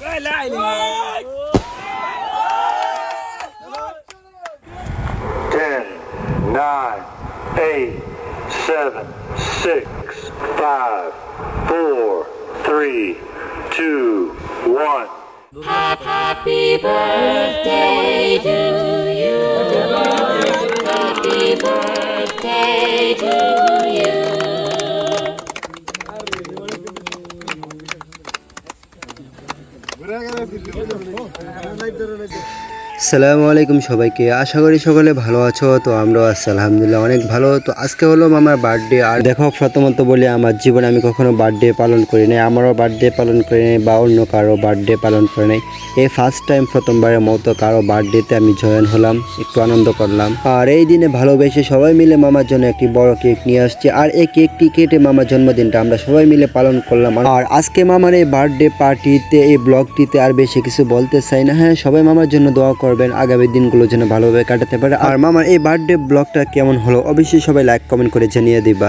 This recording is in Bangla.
Ten, nine, eight, seven, six, five, four, three, two, one. Happy birthday to you. Happy birthday to you. ঘুরে গেলে সালামু আলাইকুম সবাইকে। আশা করি সকলে ভালো আছো, তো আমরাও আছি, আলহামদুলিল্লাহ, অনেক ভালো। তো আজকে হলো আমার বার্থডে আর দেখো প্রথমত বলি, আমার জীবনে আমি কখনো বার্থডে পালন করি নাই, আমারও বার্থডে পালন করি নাই, বা অন্য কারও বার্থডে পালন করি নাই। এই ফার্স্ট টাইম প্রথমবারের মতো কারও বার্থডেতে আমি জয়েন হলাম, একটু আনন্দ করলাম। আর এই দিনে ভালোবেসে সবাই মিলে মামার জন্য একটি বড় কেক নিয়ে আসছে, আর এই কেকটি কেটে মামার জন্মদিনটা আমরা সবাই মিলে পালন করলাম। আর আজকে মামার এই বার্থডে পার্টিতে এই ব্লগটিতে আর বেশি কিছু বলতে চাই না হ্যাঁ সবাই মামার জন্য দোয়া করবেন, আগামী দিনগুলো যেন ভালোভাবে কাটাতে পারে। আর মামার এই বার্থডে ব্লগটা কেমন হলো, অবশ্যই সবাই লাইক কমেন্ট করে জানিয়ে দিবা।